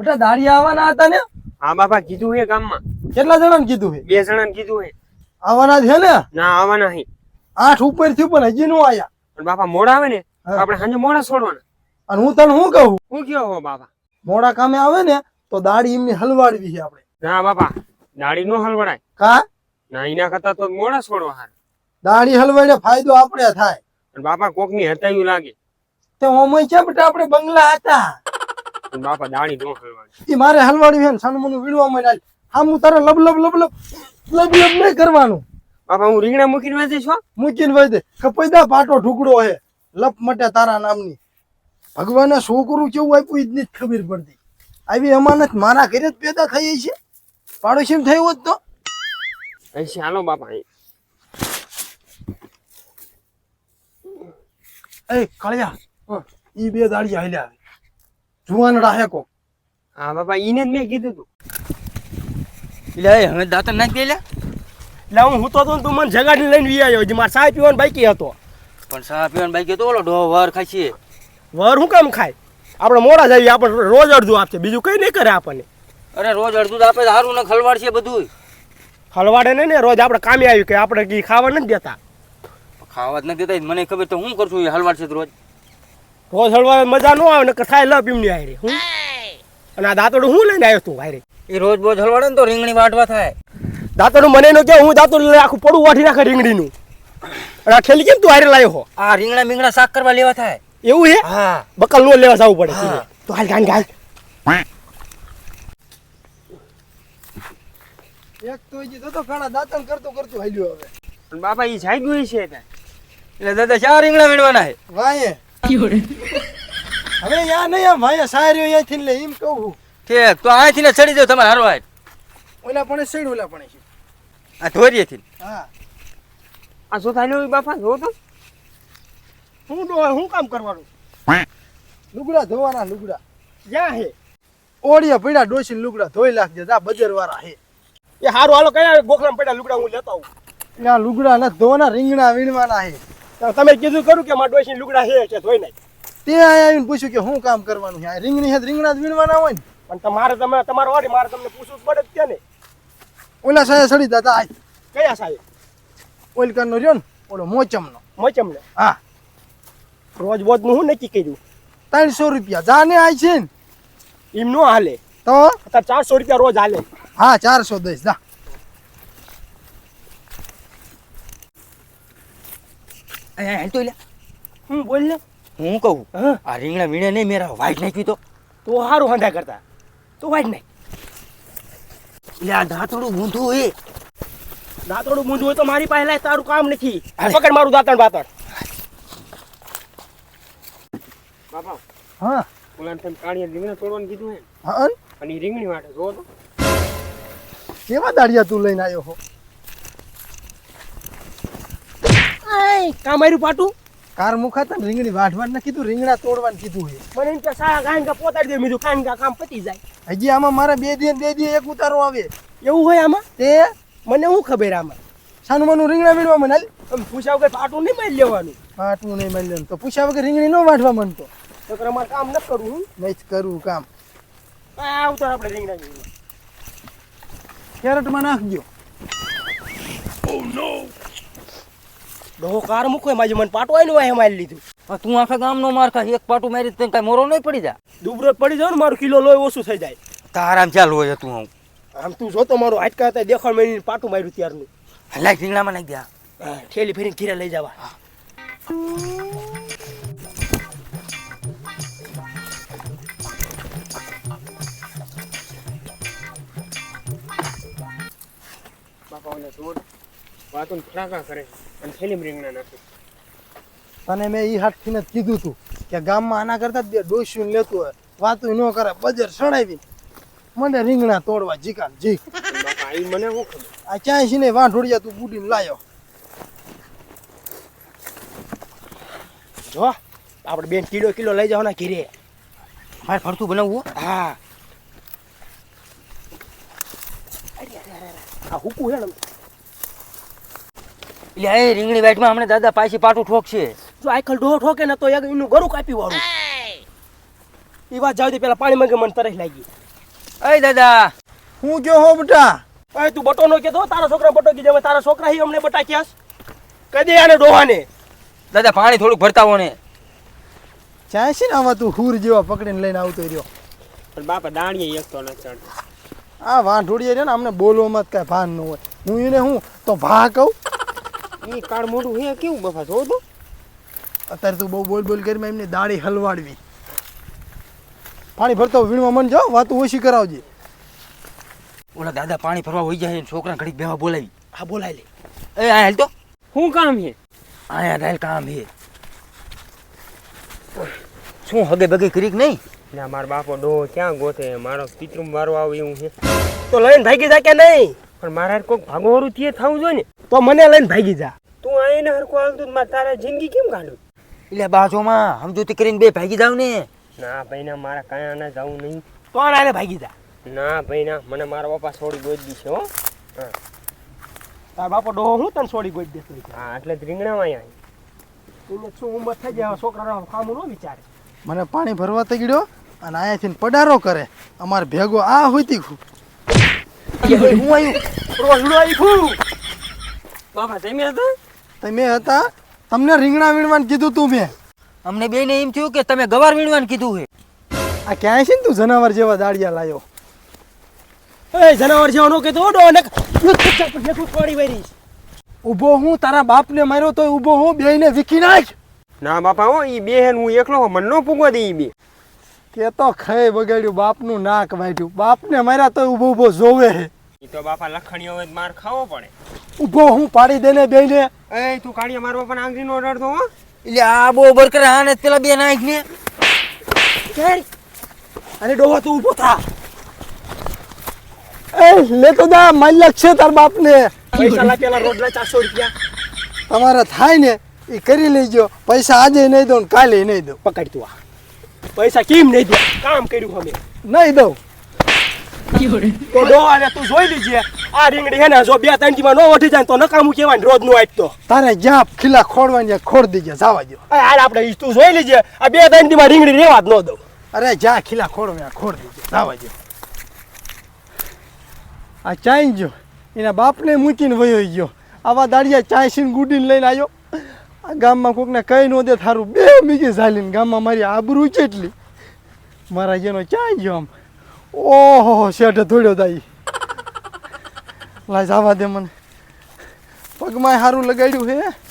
બેટા દાડી આવવાના હતા ને? હા બાપા કીધું હે ગામમાં. કેટલા જણાને કીધું હે? બે જણાને કીધું હે. આવવાના છે ને? ના આવવાના હે. આઠ ઉપર થયું પણ હજી નો આયા. પણ બાપા મોડા આવે ને આપણે સાંજે મોડા છોડવાના. અને હું તને શું કહું? હું કયો હો બાપા? મોડા કામે આવે ને તો દાડી એમની હલવાડવી છે આપણે. ના બાપા દાડી નો હલવડાય. કા? ના એના કરતા તો મોડા છોડવા હાર. દાડી હલવાડે ફાયદો આપણે થાય. પણ બાપા કોકની હતાયું લાગે. તો ઓમય છે બેટા આપણે બંગલા હતા. બાપા દાણી નો ઈ મારે હલવાડી હે ને સાનું વીડવા માં માંડ્યા હા હું તારે લબ લબ લબ લબ લબ લબ નહીં કરવાનું. બાપા હું રીંગણા મૂકીને વાંચે છો? મૂકીને વહી કપાઈ દા પાટો ઢુકડો હે લપ મટે તારા નામની. ભગવાને છોકરું કેવું આપ્યું ઈ જ નથી ખબર પડતી. આવી અમાનત મારા ઘરે જ પેદા થઈ છે. પાડોશી થયું હોત તો? અહીં હાલો બાપા. એ કાળિયા ઈ બે દાડી હાલ્યા જુવાન રાહેકો હા બાપા ઈને જ મેં કીધું તું. એટલે એ હવે દાંતણ નાખી દે લે. એટલે હું હું તો તો તું મને જગાડી લઈને વી આવ્યો હજી મારે ચા પીવાનો બાકી હતો. પણ સાહેબ પીવાનું બાઈકી તો ઓલો ઢો વર ખાય છે. વર હું કામ ખાય? આપણે મોડા જઈએ આપણે રોજ અડધું આપશે. બીજું કઈ નહીં કરે આપણને. અરે રોજ અડધું તો આપે સારું ને ખલવાડ છે બધું હલવાડે નહીં ને રોજ આપણે કામે આવ્યું કે આપણે ઘી ખાવા નથી દેતા. ખાવા જ નથી દેતા મને ખબર તો હું કરશું એ હલવાડ છે તો રોજ. રોજ હળવા મજા ન આવે ને કથાય લપ એમની આયરે હું? અને આ દાંતડું હું લઈને આવ્યો તું હારે? એ રોજ બોજ હળવાડે ને તો રીંગણી વાટવા થાય. દાંતડું મને નો કે હું દાંતડું આખું પડું વાટી નાખે રીંગણીનું. અને આ ઠેલી કેમ તું હારે લાવ્યો હો? આ રીંગણા મીંગણા શાક કરવા લેવા થાય. એવું હે? હા. બકલ નો લેવા જવું પડે. તો. હાલ ગાન ગાલ એક તો હજી તો ખાણા દાંતણ કરતો કરતો હાલ્યો હવે. પણ બાપા ઈ જાગ્યું છે ત્યાં. એટલે દાદા ચાર રીંગણા મેળવાના છે. વાયે હવે યા નહીં આમ વાયે સાર્યો અહીંયાથી લે એમ કહું કે તો તો થી ને ચડી જાવ તમારે આય ઓલા પણ સેડ ઓલા પણ છે આ ધોરીએથી હા. આ શું થાય બાપા જો તો. હું ડો- હું કામ કરવાનું? લુગડા ધોવાના લુગડા. યા હે? ઓડિયા પડ્યા ડોસી લુગડા ધોઈ લાખજે જા બજાર વાળા હે. એ હારું હાલો કયા ગોખલામાં પડ્યા લુગડા હું લેતો આવું. એટલે આ લુગડા ના ધોવાના રીંગણા વીણવાના હે. તમે કીધું કરું કે મારા ડોશી લુગડા છે કે ધોઈ નાખ. તે અહીંયા આવીને પૂછ્યું કે શું કામ કરવાનું છે? રીંગણી હે તો રીંગણા જ વીણવાના હોય ને? પણ તમારે તમે તમારો વારી મારે તમને પૂછવું જ પડે જ ને ઓલા સાહેબ સડી દાતા આ કયા સાહેબ? ઓલકર કરનો રહ્યો ને ઓલો મોચમ નો મચમ ને હા. રોજ બોજનું હું નક્કી કર્યું? ત્રણસો રૂપિયા. જાને આય છે ને? એમ નો હાલે. તો? ચારસો રૂપિયા રોજ હાલે. હા ચારસો દઈશ જા. હાલ તો હું બોલ ને હું કહું? હા. આ રીંગણા વીણે નહીં મેરા વાઈટ નાખ્યું તો. તો સારું હંધા કરતા. તો વાજ નાખ. એટલે આ દાંતડું મૂંધું એ દાંતડું મૂંધું હોય તો મારી પાસે તારું કામ નથી. પકડ મારું દાંતણ બાતણ. બાપા હા. ઓલા તમે કાળિયા રીંગણા તોડવાનું કીધું હે હા અને? રીંગણી માટે જો તો. કેવા દાડિયા તું લઈને આવ્યો હો? કામ આવ્યું પાટું? કાર મુખાતા ને રીંગણી વાઢવાનું ના કીધું રીંગણા તોડવાનું કીધું હોય મને એમ કે સા ગાયન કા પોતાડી દે મીધું ખાઈને કા કામ પતી જાય. હજી આમાં મારા બે દી બે દી એક ઉતારો આવે. એવું હોય આમાં? તે? મને શું ખબર આમાં? સાનું મનું રીંગણા વીણવા મને હાલ. આમ પૂછ્યા વગર પાટું નહીં મારી લેવાનું. પાટું નહીં મારી લેવાનું. તો પૂછ્યા વગર રીંગણી ન વાઢવા મન તો. કે અમારે કામ ન કરવું હું. નહીં જ કરવું કામ. આવતો આપણે રીંગણા જોઈએ કેરેટમાં નાખજો. ડોહો કાર મૂકો માજી મને પાટો આવીને વાય મારી લીધું. તું આખા ગામનો માર ખા એક પાટું મારી તને કાંઈ મોરો નહીં પડી જા. દુબરો પડી જાય ને મારું કિલો લોહી ઓછું થઈ જાય. તારામ ચાલુ હોય તું હું આમ તું જોતો મારું હાટકા હતા દેખાડ મેળવીને પાટું માર્યું ત્યારનું. લાગ રીંગણામાં નાખી દે હા, ઠેલી ફેરીને ઘીરે લઈ જવા. બાપા ઓલા વાતો ફટાકા કરે અને થેલીમ રીંગણા નાખે. અને મેં એ હાથથી જ કીધું હતું કે ગામમાં આના કરતા જ બે ડોસ્યું લેતું હોય વાતું ન કરે બજાર સડાવી મને રીંગણા તોડવા જીક. પણ બાપા ઈ મને શું ખબર? આ ક્યાંય છે ને વાંઢોડિયા તું બુડીને લાયો. જો આપણે બેન કિલો કિલો લઈ જવાના ઘીરે. મારે ફરતું બનાવવું હો. હા. આ હુકું હેડ ને? એટલે એ રીંગણી વાઈટમાં હમણાં દાદા પાછી પાટું ઠોકશે. જો આખલ ડોહો ઠોકે ને તો એક એનું ગરું કાપી વાળું. એ વાત જાવ પેલા પાણી માંગે મને તરસ લાગી. અય દાદા! હું કયો હો બટા? અરે તું બટો નો કહેતો તારા છોકરા બટો કીધે તારા છોકરા હી અમને બટા ક્યાસ કદી આને ડોહાને. દાદા પાણી થોડુંક ભરતા હો ને ચાય છે ને આમાં તું હુર જેવા પકડીને લઈને આવતો રહ્યો? પણ બાપા દાણીએ એક તો ન ચડ. આ વાંઢોડીએ રહ્યો ને અમને બોલવામાં જ કાંઈ ભાન ન હોય. હું એને હું તો ભા કહું? એ કાળ મોટું હે કેવું બફા? જો તો. અત્યારે તું બહુ બોલ બોલ કરી એમને દાઢી હલવાડવી. પાણી ભરતો વીણવા મન જાઓ વાતું ઓછી કરાવજે. ઓલા દાદા પાણી ભરવા હોઈ જાય છોકરા ઘડીક બેવા બોલાવી. હા બોલાય લે. એ આ હાલ તો. શું કામ છે? આયા દાલ કામ હે શું હગે બગે કરી કે નહીં? ના મારો બાપો ડો ક્યાં ગોતે? મારો પિતૃમ વારો આવે એવું છે. તો લઈને ભાગી જા કે નહીં? પણ મારા હારે કોઈક ભાગોવાળું થયે થવું જોઈએ ને. તો મને લઈને ભાગી જા. તું ને હરખું હાલતું મારે તારા જિંદગી કેમ કાઢું એટલે બાજુમાં સમજૂતી કરીને બે ભાગી જાવ ને. ના ભાઈ ના મારા કાંઈ ના જવું નહીં. તો આને ભાગી જા? ના ભાઈ ના મને મારા બાપા છોડી ગોદી છે હો. તારા બાપા ડોહો હું તને છોડી ગોઈ દેતો હા એટલે જ રીંગણામાં અહીંયા એને શું ઉંમર થઈ જાય છોકરાનો કામું ન વિચારે. મને પાણી ભરવા તગડ્યો અને અહીંયાથી પડારો કરે. અમારે ભેગો આ હોતી ખું હું આવ્યું બાપા જમ્યા હતા તમે હતા તમને રીંગણા વીણવાનું કીધું તું મેં. અમને બેને એમ થયું કે તમે ગવાર વીણવાનું કીધું છે. આ ક્યાંય છે ને તું જનાવર જેવા દાડિયા લાયો? એ જનાવર જેવો નો કહેતો ઓડો ને તું છોડી વરીશ ઊભો હું તારા બાપને માર્યો તોય ઊભો હું બેયને વિકી નાખ. ના બાપા હો એ બે હે હું એકલો મન મને ન પૂગવા દે ઈ બે. તે તો ખય બગાડ્યું બાપનું નાક વાઢ્યું. બાપને માર્યા તોય ઊભો ઊભો જોવે હે તો બાપા લખણીઓ માર ખાવો પડે. ઊભો હું પાડી દેને બેયને. એ તું કાઢીએ મારવા પણ આંગળી નો રડતો તો એટલે આ બહુ બરકર આને પેલા બે નાખ ને. અરે ડોહો તું ઊભો થા. એ લે તો દા માલ્યક છે તાર બાપને. પૈસા લાગેલા રોટલા ચારસો રૂપિયા. તમારા થાય ને એ કરી લેજો. પૈસા આજે નહીં દઉં ને કાલે નહીં દઉં. પકડ તું આ. પૈસા કેમ નહીં દે કામ કર્યું અમે. નહીં દઉં. તો ડોહા ને તું જોઈ લીજે. આ રીંગડી હે ને જો બે ત્રણ દીમાં નો વધી જાય તો નકામું કહેવાય રોજનું તો. તારે જ્યાં ખીલા ખોડવાની ખોડ દીજે જવા દો અરે હાલ આપણે તું જોઈ લીજે. આ બે ત્રણ દીમાં રીંગણી રેવા જ ન દઉં. અરે જ્યાં ખીલા ખોડવા ખોડ દીજે જવા દો આ ચાઈ ગયો. એના બાપને મૂકીને વયો ગયો. આવા દાડિયા સીન ગુડીને લઈને આવ્યો આ ગામમાં કોકને કઈ ન દે થારું બે મીકી ઝાલીને ગામમાં મારી આબરૂ કેટલી મારા જેનો ચાઈ ગયો આમ. ઓહો શેઠે ધોડ્યો દાઈ. લાય જવા દે મને. પગમાં સારું લગાડ્યું હે.